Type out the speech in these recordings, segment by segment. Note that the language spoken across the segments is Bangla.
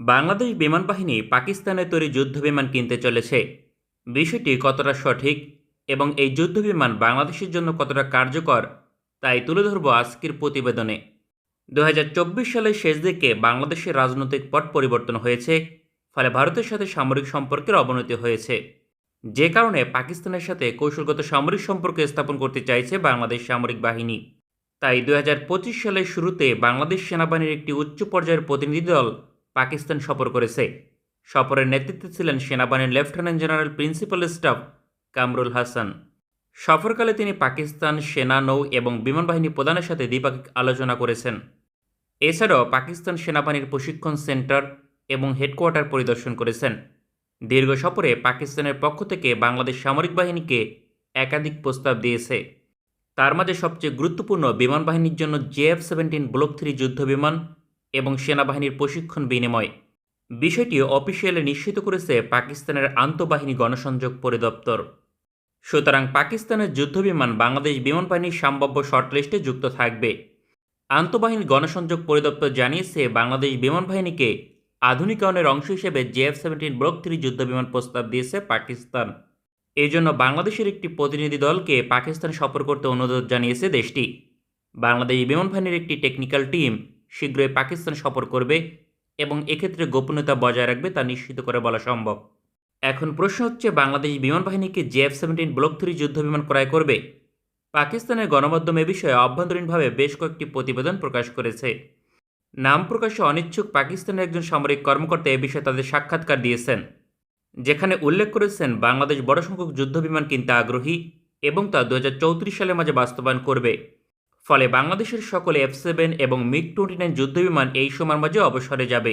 বাংলাদেশ বিমান বাহিনী পাকিস্তানের তৈরি যুদ্ধবিমান কিনতে চলেছে। বিষয়টি কতটা সঠিক এবং এই যুদ্ধবিমান বাংলাদেশের জন্য কতটা কার্যকর, তাই তুলে ধরব আজকের প্রতিবেদনে। দু হাজার চব্বিশ সালের শেষ দিকে বাংলাদেশের রাজনৈতিক পট পরিবর্তন হয়েছে, ফলে ভারতের সাথে সামরিক সম্পর্কের অবনতি হয়েছে। যে কারণে পাকিস্তানের সাথে কৌশলগত সামরিক সম্পর্ক স্থাপন করতে চাইছে বাংলাদেশ সামরিক বাহিনী। তাই দু হাজার পঁচিশ সালের শুরুতে বাংলাদেশ সেনাবাহিনীর একটি উচ্চ পর্যায়ের প্রতিনিধি দল পাকিস্তান সফর করেছে। সফরের নেতৃত্বে ছিলেন সেনাবাহিনীর lieutenant general principal staff Kamrul Hasan. সফরকালে তিনি পাকিস্তান সেনা নৌ এবং বিমান বাহিনী প্রধানের সাথে দ্বিপাক্ষিক আলোচনা করেছেন। এছাড়াও পাকিস্তান সেনাবাহিনীর প্রশিক্ষণ সেন্টার এবং হেডকোয়ার্টার পরিদর্শন করেছেন। দীর্ঘ সফরে পাকিস্তানের পক্ষ থেকে বাংলাদেশ সামরিক বাহিনীকে একাধিক প্রস্তাব দিয়েছে। তার মাঝে সবচেয়ে গুরুত্বপূর্ণ বিমান বাহিনীর জন্য জেএফ সেভেন্টিন ব্লক থ্রি যুদ্ধ বিমান এবং সেনাবাহিনীর প্রশিক্ষণ বিনিময়। বিষয়টি অফিসিয়ালি নিশ্চিত করেছে পাকিস্তানের আন্তঃবাহিনী গণসংযোগ পরিদপ্তর। সুতরাং পাকিস্তানের যুদ্ধবিমান বাংলাদেশ বিমান বাহিনীর সম্ভাব্য শর্টলিস্টে যুক্ত থাকবে। আন্তঃবাহিনী গণসংযোগ পরিদপ্তর জানিয়েছে, বাংলাদেশ বিমান বাহিনীকে আধুনিকায়নের অংশ হিসেবে জেএফ সেভেন্টিন ব্লক থ্রি যুদ্ধবিমান প্রস্তাব দিয়েছে পাকিস্তান। এই জন্য বাংলাদেশের একটি প্রতিনিধি দলকে পাকিস্তান সফর করতে অনুরোধ জানিয়েছে দেশটি। বাংলাদেশ বিমান বাহিনীর একটি টেকনিক্যাল টিম শীঘ্রই পাকিস্তান সফর করবে এবং এক্ষেত্রে গোপনীয়তা বজায় রাখবে তা নিশ্চিত করে বলা সম্ভব। এখন প্রশ্ন হচ্ছে, বাংলাদেশ বিমান বাহিনীকে জেএফ সেভেন্টিন ব্লক থ্রি যুদ্ধবিমান ক্রয় করবে? পাকিস্তানের গণমাধ্যম এ বিষয়ে অভ্যন্তরীণভাবে বেশ কয়েকটি প্রতিবেদন প্রকাশ করেছে। নাম প্রকাশে অনিচ্ছুক পাকিস্তানের একজন সামরিক কর্মকর্তা এ বিষয়ে তাদের সাক্ষাৎকার দিয়েছেন, যেখানে উল্লেখ করেছেন, বাংলাদেশ বড় সংখ্যক যুদ্ধবিমান কিনতে আগ্রহী এবং তা দু হাজার চৌত্রিশ সালের মাঝে বাস্তবায়ন করবে। ফলে বাংলাদেশের সকল এফ সেভেন এবং মিগ টোয়েন্টি নাইন যুদ্ধবিমান এই সময়ের মাঝে অবসরে যাবে।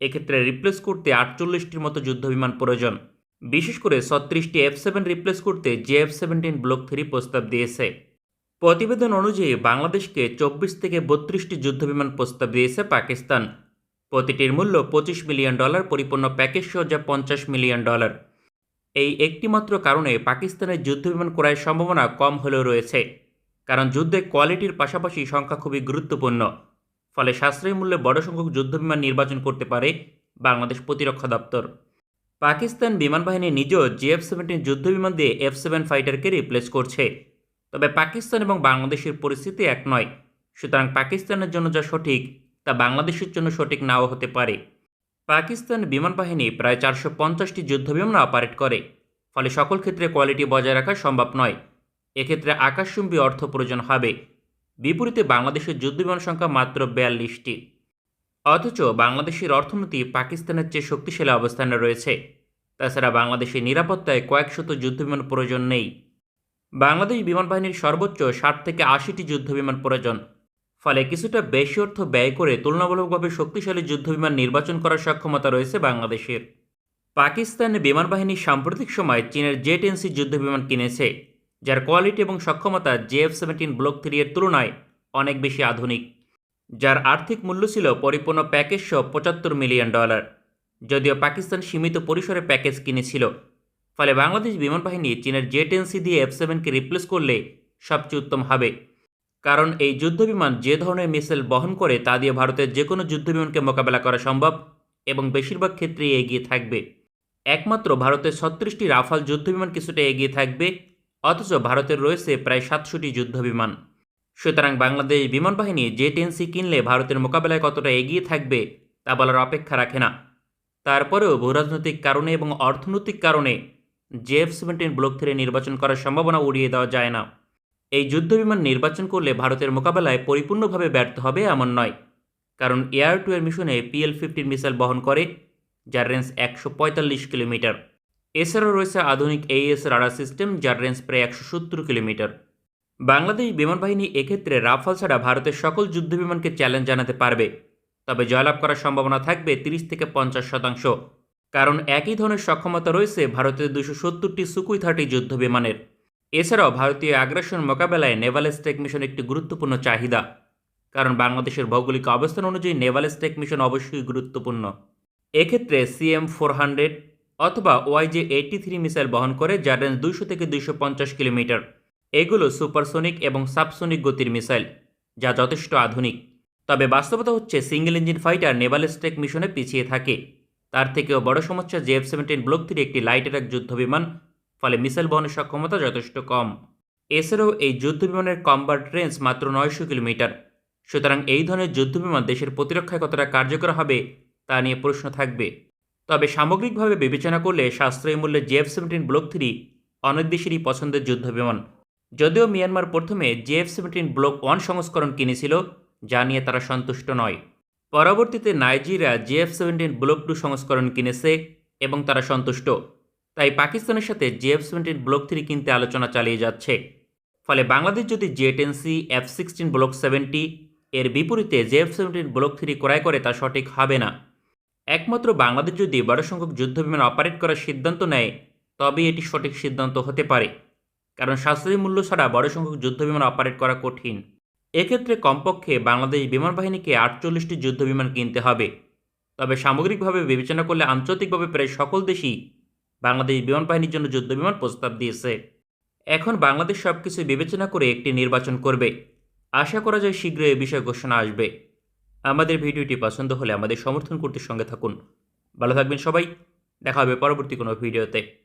এক্ষেত্রে রিপ্লেস করতে আটচল্লিশটির মতো যুদ্ধবিমান প্রয়োজন। বিশেষ করে ছত্রিশটি এফ সেভেন রিপ্লেস করতে J F seventeen block three প্রস্তাব দিয়েছে। প্রতিবেদন অনুযায়ী বাংলাদেশকে চব্বিশ থেকে বত্রিশটি যুদ্ধবিমান প্রস্তাব দিয়েছে পাকিস্তান। প্রতিটির মূল্য পঁচিশ মিলিয়ন ডলার, পরিপূর্ণ প্যাকেজ সহ যা পঞ্চাশ মিলিয়ন ডলার। এই একটিমাত্র কারণে পাকিস্তানের যুদ্ধবিমান ক্রয়ের সম্ভাবনা কম হলেও রয়েছে। কারণ যুদ্ধে কোয়ালিটির পাশাপাশি সংখ্যা খুবই গুরুত্বপূর্ণ। ফলে সাশ্রয়ী মূল্যে বড় সংখ্যক যুদ্ধবিমান নির্বাচন করতে পারে বাংলাদেশ প্রতিরক্ষা দপ্তর। পাকিস্তান বিমান বাহিনী নিজেও জিএফ সেভেন্টিন যুদ্ধবিমান দিয়ে এফ সেভেন ফাইটারকে রিপ্লেস করছে। তবে পাকিস্তান এবং বাংলাদেশের পরিস্থিতি এক নয়, সুতরাং পাকিস্তানের জন্য যা সঠিক, তা বাংলাদেশের জন্য সঠিক নাও হতে পারে। পাকিস্তান বিমান বাহিনী প্রায় চারশো পঞ্চাশটি যুদ্ধবিমান অপারেট করে, ফলে সকল ক্ষেত্রে কোয়ালিটি বজায় রাখা সম্ভব নয়। এক্ষেত্রে আকাশচুম্বী অর্থ প্রয়োজন হবে। বিপরীতে বাংলাদেশের যুদ্ধবিমান সংখ্যা মাত্র বিয়াল্লিশটি। অথচ বাংলাদেশের অর্থনীতি পাকিস্তানের চেয়ে শক্তিশালী অবস্থানে রয়েছে। তাছাড়া বাংলাদেশের নিরাপত্তায় কয়েকশত যুদ্ধবিমান প্রয়োজন নেই। বাংলাদেশ বিমান বাহিনীর সর্বোচ্চ ষাট থেকে আশিটি যুদ্ধবিমান প্রয়োজন। ফলে কিছুটা বেশি অর্থ ব্যয় করে তুলনামূলকভাবে শক্তিশালী যুদ্ধবিমান নির্বাচন করার সক্ষমতা রয়েছে বাংলাদেশের। পাকিস্তান বিমান বাহিনী সাম্প্রতিক সময় চীনের জেট এনসি যুদ্ধবিমান কিনেছে। যার কোয়ালিটি এবং সক্ষমতা জেএফ সেভেন্টিন ব্লক থ্রি এর তুলনায় অনেক বেশি আধুনিক, যার আর্থিক মূল্য ছিল পরিপূর্ণ প্যাকেজ সহ পঁচাত্তর মিলিয়ন ডলার, যদিও পাকিস্তান সীমিত পরিসরে প্যাকেজ কিনেছিল। ফলে বাংলাদেশ বিমান বাহিনী চীনের জেট এনসি দিয়ে এফ সেভেনকে রিপ্লেস করলে সবচেয়ে উত্তম হবে। কারণ এই যুদ্ধবিমান যে ধরনের মিসাইল বহন করে তা দিয়ে ভারতের যে কোনো যুদ্ধবিমানকে মোকাবেলা করা সম্ভব এবং বেশিরভাগ ক্ষেত্রেই এগিয়ে থাকবে। একমাত্র ভারতের ছত্রিশটি রাফাল যুদ্ধবিমান কিছুটা এগিয়ে থাকবে অথচ ভারতের রয়েছে প্রায় সাতশোটি যুদ্ধবিমান। সুতরাং বাংলাদেশ বিমান বাহিনী জেট এনসি কিনলে ভারতের মোকাবেলায় কতটা এগিয়ে থাকবে, তা বলার অপেক্ষা রাখে না। তারপরেও ভূরাজনৈতিক কারণে এবং অর্থনৈতিক কারণে জেএফ সেভেন্টিন ব্লক থেকে নির্বাচন করার সম্ভাবনা উড়িয়ে দেওয়া যায় না। এই যুদ্ধবিমান নির্বাচন করলে ভারতের মোকাবেলায় পরিপূর্ণভাবে ব্যর্থ হবে এমন নয়। কারণ এয়ার টু এয়ার মিশনে পিএল ফিফটিন মিসাইল বহন করে, যার রেঞ্জ একশো পঁয়তাল্লিশ কিলোমিটার। এছাড়াও রয়েছে আধুনিক এইএস রাডার সিস্টেম, যার রেঞ্জ প্রায় একশো সত্তর কিলোমিটার। বাংলাদেশ বিমান বাহিনী এক্ষেত্রে রাফাল ছাড়া ভারতের সকল যুদ্ধবিমানকে চ্যালেঞ্জ জানাতে পারবে। তবে জয়লাভ করার সম্ভাবনা থাকবে তিরিশ থেকে পঞ্চাশ শতাংশ। কারণ একই ধরনের সক্ষমতা রয়েছে ভারতের দুশো সত্তরটি সুকুই থার্টি যুদ্ধ বিমানের। এছাড়াও ভারতীয় আগ্রাসন মোকাবেলায় নেভাল স্ট্রাইক মিশন একটি গুরুত্বপূর্ণ চাহিদা। কারণ বাংলাদেশের ভৌগোলিক অবস্থান অনুযায়ী নেভাল স্ট্রাইক মিশন অবশ্যই গুরুত্বপূর্ণ। এক্ষেত্রে সিএম ফোর হান্ড্রেড অথবা ওয়াইজে এইটি থ্রি মিসাইল বহন করে যার রেঞ্জ দুইশো থেকে দুইশো পঞ্চাশ কিলোমিটার। এগুলো সুপারসোনিক এবং সাবসোনিক গতির মিসাইল, যা যথেষ্ট আধুনিক। তবে বাস্তবতা হচ্ছে single engine fighter naval strike মিশনে পিছিয়ে থাকে। তার থেকেও বড় সমস্যা জেএফ সেভেন্টিন ব্লক থ্রি একটি লাইট অ্যাটাক যুদ্ধ বিমান ফলে মিসাইল বহনের সক্ষমতা যথেষ্ট কম। এছাড়াও এই যুদ্ধ বিমানের কম্বার্ট রেঞ্জ মাত্র নয়শো কিলোমিটার। সুতরাং এই ধরনের যুদ্ধ বিমান দেশের প্রতিরক্ষায় কতটা কার্যকর হবে, তা নিয়ে প্রশ্ন থাকবে। তবে সামগ্রিকভাবে বিবেচনা করলে সাশ্রয়ী মূল্যে জেএফ সেভেন্টিন ব্লক থ্রি অনেক দেশেরই পছন্দের যুদ্ধ বিমান যদিও মিয়ানমার প্রথমে জেএফ সেভেন্টিন ব্লক ওয়ান সংস্করণ কিনেছিল, যা নিয়ে তারা সন্তুষ্ট নয়। পরবর্তীতে Nigeria JF seventeen block two সংস্করণ কিনেছে এবং তারা সন্তুষ্ট। তাই পাকিস্তানের সাথে জেএফ সেভেন্টিন ব্লক থ্রি কিনতে আলোচনা চালিয়ে যাচ্ছে। ফলে বাংলাদেশ যদি J ten C, F sixteen block seventy এর বিপরীতে জেএফ সেভেন্টিন ব্লক থ্রি ক্রয় করে তা সঠিক হবে না। একমাত্র বাংলাদেশ যদি বড় সংখ্যক যুদ্ধবিমান অপারেট করার সিদ্ধান্ত নেয়, তবেই এটি সঠিক সিদ্ধান্ত হতে পারে। কারণ সাশ্রয়ী মূল্য ছাড়া বড় সংখ্যক যুদ্ধবিমান অপারেট করা কঠিন। এক্ষেত্রে কমপক্ষে বাংলাদেশ বিমান বাহিনীকে আটচল্লিশটি যুদ্ধবিমান কিনতে হবে। তবে সামগ্রিকভাবে বিবেচনা করলে আন্তর্জাতিকভাবে প্রায় সকল দেশই বাংলাদেশ বিমান বাহিনীর জন্য যুদ্ধবিমান প্রস্তাব দিয়েছে। এখন বাংলাদেশ সব কিছু বিবেচনা করে একটি নির্বাচন করবে। আশা করা যায় শীঘ্রই এ বিষয়ে ঘোষণা আসবে। আমাদের ভিডিওটি পছন্দ হলে আমাদের সমর্থন করতে সঙ্গে থাকুন। ভালো থাকবেন সবাই। দেখা হবে পরবর্তী কোনো ভিডিওতে।